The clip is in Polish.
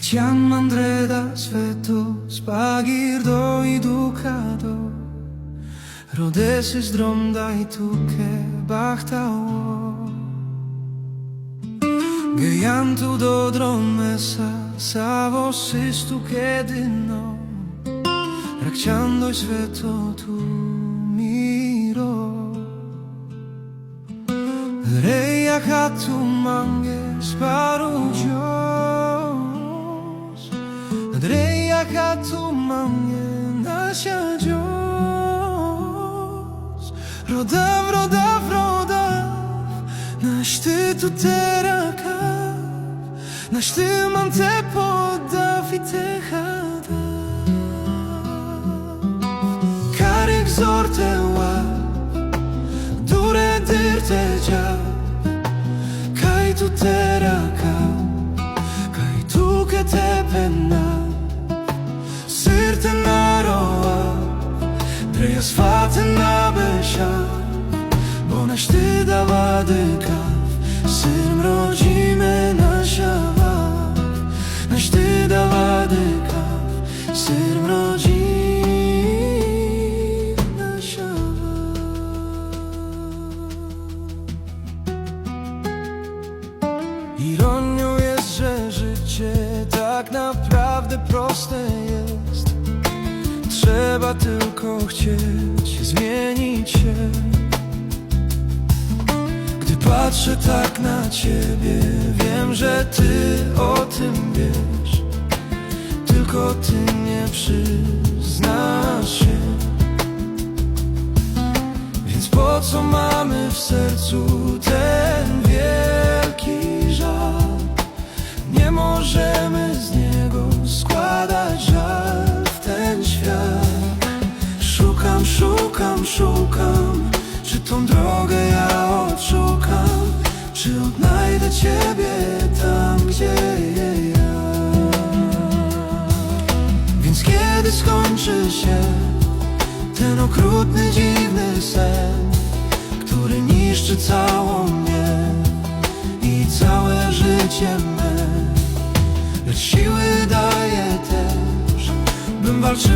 Siamo Andrea da svetto, spagirdo i ducado Rodesi zdronda i tuke bachtało Gejantu do dromesa, savo sistu kedino Rakciando i sveto tu miro. Reja hatu mange sparu Mange nasia Dios Rodav, rodav, rodav Naš ty tu teraka Naš ty man te podav i te Dreja svate na besha Bo naš ty dava dykaw Syn rodzimy na siawaw Naš ty dava dykaw Syn rodzimy na siawaw Ironią jest, że życie tak naprawdę proste jest Trzeba tylko chcieć zmienić się. Gdy patrzę tak na ciebie Wiem, że ty o tym wiesz. Tylko ty nie przyznasz się. Więc po co mamy w sercu ten szukam, szukam, czy tą drogę ja odszukam, czy odnajdę ciebie tam, gdzie ja. Więc kiedy skończy się ten okrutny, dziwny sen, który niszczy całą mnie i całe życie me, lecz siły daje też, bym walczyła.